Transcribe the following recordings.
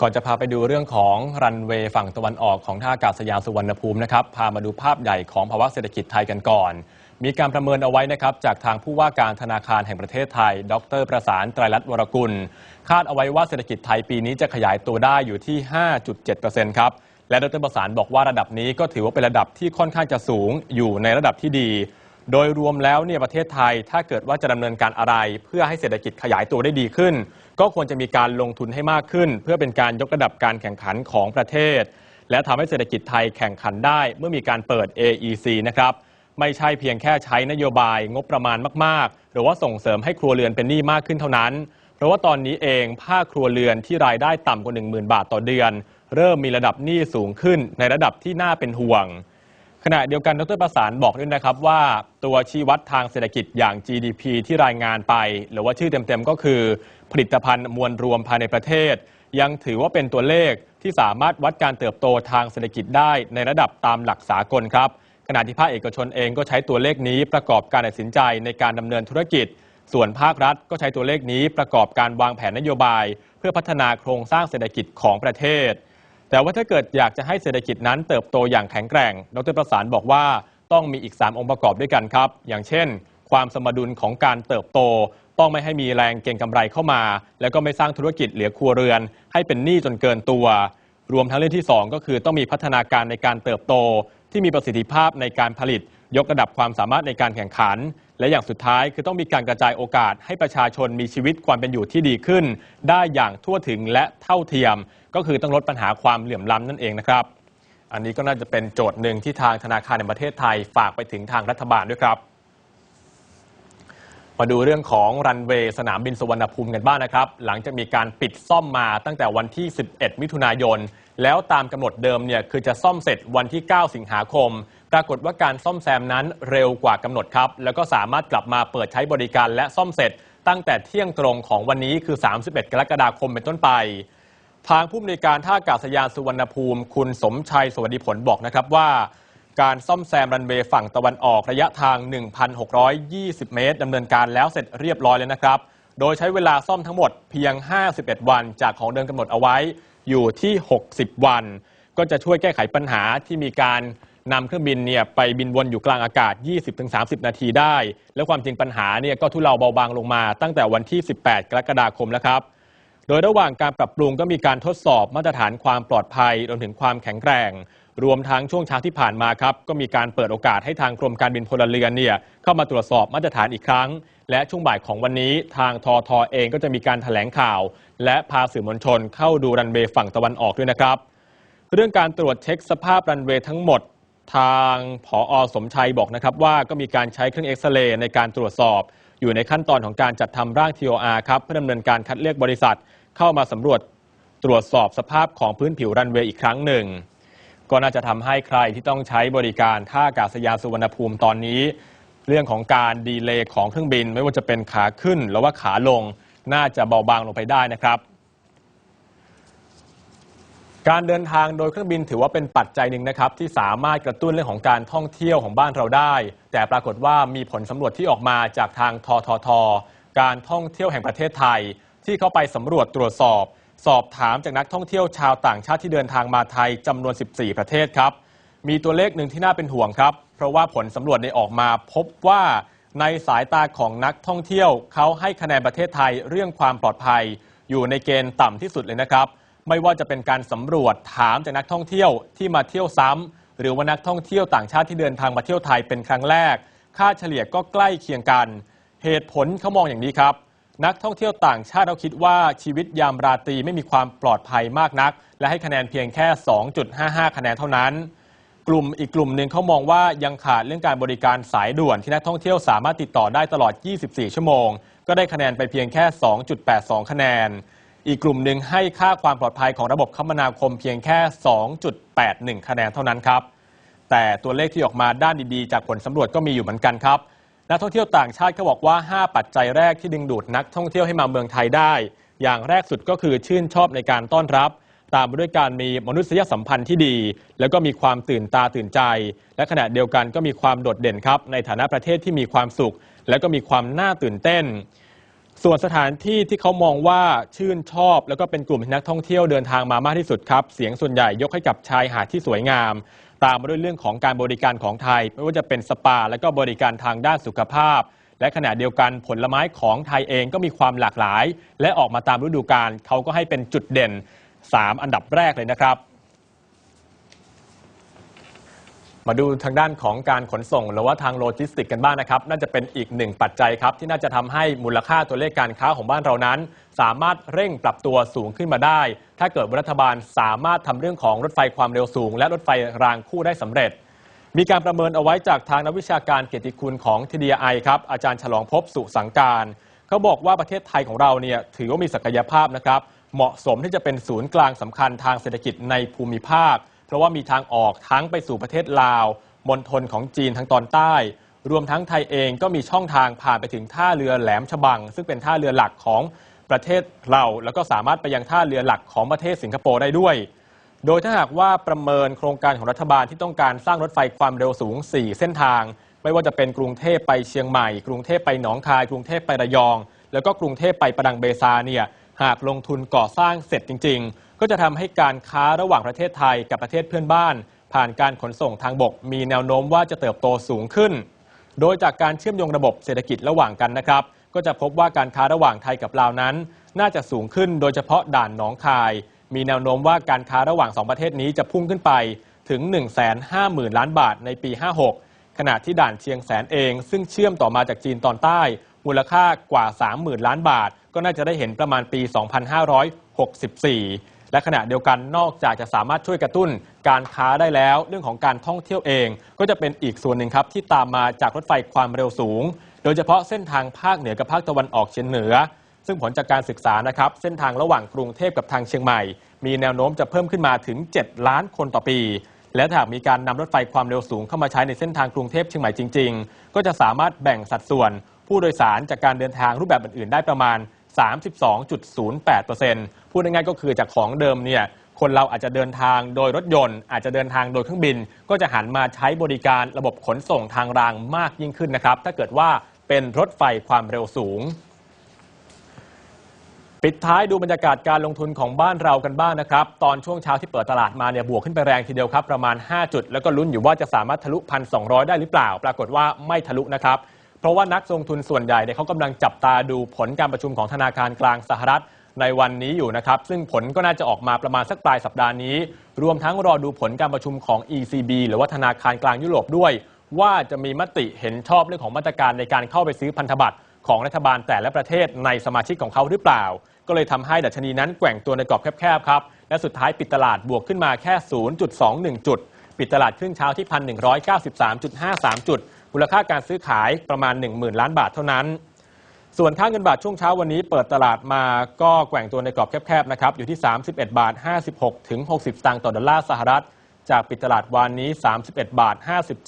ก่อนจะพาไปดูเรื่องของรันเวย์ฝั่งตะวันออกของท่าอากาศยานสุวรรณภูมินะครับ พามาดูภาพใหญ่ของภาวะเศรษฐกิจไทยกันก่อน มีการประเมินเอาไว้นะครับ จากทางผู้ว่าการธนาคารแห่งประเทศไทย ดร ประสานไตรรัตน์วรกุล คาดเอาไว้ว่าเศรษฐกิจไทยปีนี้จะขยายตัวได้อยู่ที่ 5.7%ครับ และดร ประสานบอกว่าระดับนี้ก็ถือว่าเป็นระดับที่ค่อนข้างจะสูงอยู่ในระดับที่ดี โดยรวมแล้วเนี่ยประเทศไทยถ้าเกิดว่าจะดำเนินการอะไร เพื่อให้เศรษฐกิจขยายตัวได้ดีขึ้น ก็ควรจะมีการลงทุนให้มากขึ้น เพื่อเป็นการยกระดับการแข่งขันของประเทศ และทำให้เศรษฐกิจไทยแข่งขันได้ เมื่อมีการเปิด AEC นะครับไม่ใช่เพียงแค่ใช้นโยบายงบประมาณมาก ๆ หรือว่าส่งเสริมให้ครัวเรือนเป็นหนี้มากขึ้นเท่านั้น เพราะว่าตอนนี้เองภาคครัวเรือนที่รายได้ต่ำกว่า 10,000 บาทต่อเดือน เริ่มมีระดับหนี้สูงขึ้นในระดับที่น่าเป็นห่วง ขณะเดียวกันดรประสานบอกด้วยนะครับว่าตัวชี้วัดทางเศรษฐกิจอย่าง GDP ที่รายงานไป หรือว่าชื่อเต็มๆก็คือ ผลิตภัณฑ์มวลรวมภายในประเทศ ยังถือว่าเป็นตัวเลขที่สามารถวัดการเติบโตทางเศรษฐกิจได้ในระดับตามหลักสากลครับขณะที่ภาคเอกชนเองก็ใช้ตัวเลขนี้ประกอบการตัดสินใจในการดำเนินธุรกิจ ส่วนภาครัฐก็ใช้ตัวเลขนี้ประกอบการวางแผนนโยบาย เพื่อพัฒนาโครงสร้างเศรษฐกิจของประเทศ แต่ว่าถ้าเกิดอยากจะให้เศรษฐกิจนั้นเติบโตอย่างแข็งแกร่ง ดรประสานบอกว่าต้องมีอีก 3 องค์ประกอบด้วยกันครับ อย่างเช่น ความสมดุลของการเติบโต ต้องไม่ให้มีแรงเก็งกำไรเข้ามา แล้วก็ไม่สร้างธุรกิจเหลือครัวเรือน ให้เป็นหนี้จนเกินตัว รวมทั้งเรื่องที่ 2 ก็คือต้องมีพัฒนาการในการเติบโต ที่มีประสิทธิภาพในการผลิต ยกระดับความสามารถในการแข่งขัน และอย่างสุดท้ายคือต้องมีการกระจายโอกาสให้ประชาชนมีชีวิตความเป็นอยู่ที่ดีขึ้น ได้อย่างทั่วถึงและเท่าเทียม ก็คือต้องลดปัญหาความเหลื่อมล้ำนั่นเองนะครับ อันนี้ก็น่าจะเป็นโจทย์หนึ่งที่ทางธนาคารในประเทศไทยฝากไปถึงทางรัฐบาลด้วยครับ มาดูเรื่องของรันเวย์สนามบินสุวรรณภูมิกันบ้างนะครับ หลังจากมีการปิดซ่อมมาตั้งแต่วันที่ 11 มิถุนายน แล้วตามกำหนดเดิมเนี่ยคือจะซ่อมเสร็จวันที่ 9 สิงหาคม รากฏว่าการซ่อมแซมนั้นเร็วกว่ากำหนดครับ แล้วก็สามารถกลับมาเปิดใช้บริการและซ่อมเสร็จ ตั้งแต่เที่ยงตรงของวันนี้คือ 31 กรกฎาคมเป็นต้นไป ทางผู้อำนวยการท่าอากาศยานสุวรรณภูมิ คุณสมชัยสวัสดิผลบอกนะครับว่า การซ่อมแซมรันเวย์ฝั่งตะวันออกระยะทาง 1,620 เมตรดำเนินการแล้วเสร็จเรียบร้อยแล้วนะครับ โดยใช้เวลาซ่อมทั้งหมดเพียง 51 วัน จากของเดิมกำหนดเอาไว้อยู่ที่ 60 วัน ก็จะช่วยแก้ไขปัญหาที่มีการ นำเครื่องบินเนี่ยไปบินวนอยู่กลางอากาศ 20-30 นาทีได้ และความจริงปัญหาเนี่ยก็ทุเลาเบาบางลงมาตั้งแต่วันที่ 18 กรกฎาคมแล้วครับ โดยระหว่างการปรับปรุงก็มีการทดสอบมาตรฐานความปลอดภัยรวมถึงความแข็งแกร่ง รวมทั้งช่วงเช้าที่ผ่านมาครับ ก็มีการเปิดโอกาสให้ทางกรมการบินพลเรือนเนี่ยเข้ามาตรวจสอบมาตรฐานอีกครั้ง และช่วงบ่ายของวันนี้ทางทอทอเองก็จะมีการแถลงข่าว และพาสื่อมวลชนเข้าดูรันเวย์ฝั่งตะวันออกด้วยนะครับเรื่องการตรวจเช็คสภาพรันเวย์ทั้งหมด ทางผออสมชัยบอกนะครับว่าก็มีการใช้เครื่องเอ็กซเรย์ในการตรวจสอบ อยู่ในขั้นตอนของการจัดทำร่าง TOR ครับเพื่อดำเนินการคัดเลือกบริษัท เข้ามาสำรวจตรวจสอบสภาพของพื้นผิวรันเวย์อีกครั้งหนึ่ง ก็น่าจะทำให้ใครที่ต้องใช้บริการท่าอากาศยานสุวรรณภูมิตอนนี้ เรื่องของการดีเลย์ของเครื่องบิน ไม่ว่าจะเป็นขาขึ้นหรือว่าขาลง น่าจะเบาบางลงไปได้นะครับ การเดินทางโดยเครื่องบินถือว่าเป็นปัจจัยหนึ่งนะครับ ที่สามารถกระตุ้นเรื่องของการท่องเที่ยวของบ้านเราได้ แต่ปรากฏว่ามีผลสำรวจที่ออกมาจากทางททท การท่องเที่ยวแห่งประเทศไทย ที่เขาไปสำรวจตรวจสอบ สอบถามจากนักท่องเที่ยวชาวต่างชาติที่เดินทางมาไทยจำนวน 14 ประเทศครับ มีตัวเลขหนึ่งที่น่าเป็นห่วงครับ เพราะว่าผลสำรวจในออกมาพบว่าในสายตาของนักท่องเที่ยวเขาให้คะแนนประเทศไทยเรื่องความปลอดภัย อยู่ในเกณฑ์ต่ำที่สุดเลยนะครับ ไม่ว่าจะเป็นการสำรวจถามจากนักท่องเที่ยวที่มาเที่ยวซ้ำหรือว่านักท่องเที่ยวต่างชาติที่เดินทางมาเที่ยวไทยเป็นครั้งแรก ค่าเฉลี่ยก็ใกล้เคียงกัน เหตุผลเขามองอย่างนี้ครับ นักท่องเที่ยวต่างชาติเราคิดว่าชีวิตยามราตรีไม่มีความปลอดภัยมากนัก และให้คะแนนเพียงแค่ 2.55 คะแนนเท่านั้น กลุ่มอีกกลุ่มหนึ่งเขามองว่ายังขาดเรื่องการบริการสายด่วนที่นักท่องเที่ยวสามารถติดต่อได้ตลอด 24 ชั่วโมง ก็ได้คะแนนไปเพียงแค่ 2.82 คะแนน อีกกลุ่มหนึ่งให้ค่าความปลอดภัยของระบบคมนาคมเพียงแค่ 2.81 คะแนนเท่านั้นครับ แต่ตัวเลขที่ออกมาด้านดีๆ จากผลสำรวจก็มีอยู่เหมือนกันครับ นักท่องเที่ยวต่างชาติเขาบอกว่า 5 ปัจจัยแรกที่ดึงดูดนักท่องเที่ยวให้มาเมืองไทยได้ อย่างแรกสุดก็คือชื่นชอบในการต้อนรับ ตามมาด้วยการมีมนุษยสัมพันธ์ที่ดี แล้วก็มีความตื่นตาตื่นใจ และขณะเดียวกันก็มีความโดดเด่นครับในฐานะประเทศที่มีความสุข และก็มีความน่าตื่นเต้น ส่วนสถานที่ที่เขามองว่าชื่นชอบ แล้วก็เป็นกลุ่มที่นักท่องเที่ยวเดินทางมามากที่สุดครับ เสียงส่วนใหญ่ยกให้กับชายหาดที่สวยงาม ตามมาด้วยเรื่องของการบริการของไทย ไม่ว่าจะเป็นสปา และก็บริการทางด้านสุขภาพ และขณะเดียวกันผลไม้ของไทยเองก็มีความหลากหลาย และออกมาตามฤดูกาลเขาก็ให้เป็นจุดเด่น 3 อันดับแรกเลยนะครับ มาดูทางด้านของการขนส่ง หรือว่าทางโลจิสติกกันบ้างนะครับ น่าจะเป็นอีกหนึ่งปัจจัยครับ ที่น่าจะทำให้มูลค่าตัวเลขการค้าของบ้านเรานั้น สามารถเร่งปรับตัวสูงขึ้นมาได้ ถ้าเกิดรัฐบาลสามารถทำเรื่องของรถไฟความเร็วสูง และรถไฟรางคู่ได้สำเร็จ มีการประเมินเอาไว้จากทางนักวิชาการเกียรติคุณของ TDI ครับอาจารย์ฉลองภพสุสังการเขาบอกว่าประเทศไทยของเราเนี่ยถือว่ามีศักยภาพนะครับเหมาะสมที่จะเป็นศูนย์กลางสำคัญทางเศรษฐกิจในภูมิภาค เพราะว่ามีทางออกทั้งไปสู่ประเทศลาวมณฑลของจีนทางตอนใต้ รวมทั้งไทยเองก็มีช่องทางผ่านไปถึงท่าเรือแหลมฉบัง ซึ่งเป็นท่าเรือหลักของประเทศเราแล้วก็สามารถไปยังท่าเรือหลักของประเทศสิงคโปร์ได้ด้วย โดยถ้าหากว่าประเมินโครงการของรัฐบาลที่ต้องการสร้างรถไฟความเร็วสูง 4 เส้นทาง ไม่ว่าจะเป็นกรุงเทพไปเชียงใหม่ กรุงเทพไปหนองคาย กรุงเทพไประยอง แล้วก็กรุงเทพไปประดังเบซาเนี่ย หากลงทุนก่อสร้างเสร็จจริง ๆ ก็จะทำให้การค้าระหว่างประเทศไทยกับประเทศเพื่อนบ้าน ผ่านการขนส่งทางบก มีแนวโน้มว่าจะเติบโตสูงขึ้น โดยจากการเชื่อมโยงระบบเศรษฐกิจระหว่างกันนะครับ ก็จะพบว่าการค้าระหว่างไทยกับลาวนั้น น่าจะสูงขึ้น โดยเฉพาะด่านหนองคาย มีแนวโน้มว่าการค้าระหว่าง 2 ประเทศนี้จะพุ่งขึ้นไปถึง 150,000 ล้านบาทในปี 56 ขณะที่ด่านเชียงแสนเอง ซึ่งเชื่อมต่อมาจากจีนตอนใต้ มูลค่ากว่า 30,000 ล้านบาท ก็น่าจะได้เห็นประมาณปี 2564และขณะเดียวกันนอกจากจะสามารถช่วยกระตุ้นการค้าได้แล้ว เรื่องของการท่องเที่ยวเอง ก็จะเป็นอีกส่วนหนึ่งครับที่ตามมาจากรถไฟความเร็วสูง โดยเฉพาะเส้นทางภาคเหนือกับภาคตะวันออกเฉียงเหนือ ซึ่งผลจากการศึกษานะครับ เส้นทางระหว่างกรุงเทพกับทางเชียงใหม่ มีแนวโน้มจะเพิ่มขึ้นมาถึง 7 ล้านคนต่อปี และหากมีการนำรถไฟความเร็วสูงเข้ามาใช้ในเส้นทางกรุงเทพเชียงใหม่จริง ๆ ก็จะสามารถแบ่งสัดส่วน ผู้โดยสารจากการเดินทางรูปแบบอื่นๆ ได้ประมาณ 32.08%พูดง่ายๆก็คือจากของเดิมเนี่ยคนเราอาจจะเดินทางโดยรถยนต์ อาจจะเดินทางโดยเครื่องบิน ก็จะหันมาใช้บริการระบบขนส่งทางรางมากยิ่งขึ้นนะครับ ถ้าเกิดว่าเป็นรถไฟความเร็วสูง ปิดท้ายดูบรรยากาศการลงทุนของบ้านเรากันบ้างนะครับ ตอนช่วงเช้าที่เปิดตลาดมาเนี่ยบวกขึ้นไปแรงทีเดียวครับ ประมาณ 5 จุด แล้วก็ลุ้นอยู่ว่าจะสามารถทะลุพันสองได้หรือเปล่า ปรากฏว่าไม่ทะลุนะครับ ราะว่านักลงทุนส่วนใหญ่เนี่ยเขากำลังจับตาดูผลการประชุมของธนาคารกลางสหรัฐในวันนี้อยู่นะครับ ซึ่งผลก็น่าจะออกมาประมาณสักปลายสัปดาห์นี้ รวมทั้งรอดูผลการประชุมของ ECB หรือว่าธนาคารกลางยุโรปด้วย ว่าจะมีมติเห็นชอบเรื่องของมาตรการในการเข้าไปซื้อพันธบัตรของรัฐบาลแต่ละประเทศในสมาชิกของเขาหรือเปล่า ก็เลยทำให้ดัชนีนั้นแกว่งตัวในกรอบแคบๆครับ และสุดท้ายปิดตลาดบวกขึ้นมาแค่ 0.21 จุด ปิดตลาดครึ่งเช้าที่ 1,193.53 จุด มูลค่าการซื้อขายประมาณ 10,000 ล้านบาทเท่านั้น ส่วนค่าเงินบาทช่วงเช้าวันนี้เปิดตลาดมาก็แกว่งตัวในกรอบแคบๆนะครับอยู่ที่ 31 บาท 56 ถึง 60 สตางค์ต่อดอลลาร์สหรัฐ จากปิดตลาดวันนี้ 31 บาท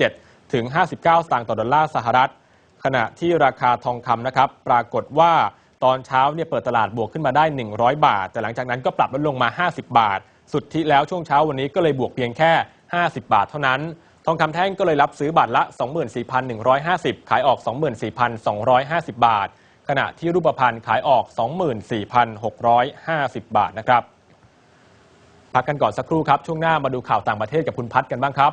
57 ถึง 59 สตางค์ต่อดอลลาร์สหรัฐ ขณะที่ราคาทองคำนะครับปรากฏว่าตอนเช้าเนี่ยเปิดตลาดบวกขึ้นมาได้ 100 บาท แต่หลังจากนั้นก็ปรับลดลงมา 50 บาท สุดที่แล้วช่วงเช้าวันนี้ก็เลยบวกเพียงแค่ 50 บาทเท่านั้น ทองคำแท่งก็เลยรับซื้อบาทละ 24,150 ขายออก 24,250 บาท ขณะที่รูปพรรณขายออก 24,650 บาทนะครับ พักกันก่อนสักครู่ครับ ช่วงหน้ามาดูข่าวต่างประเทศกับคุณพัฒกันบ้างครับ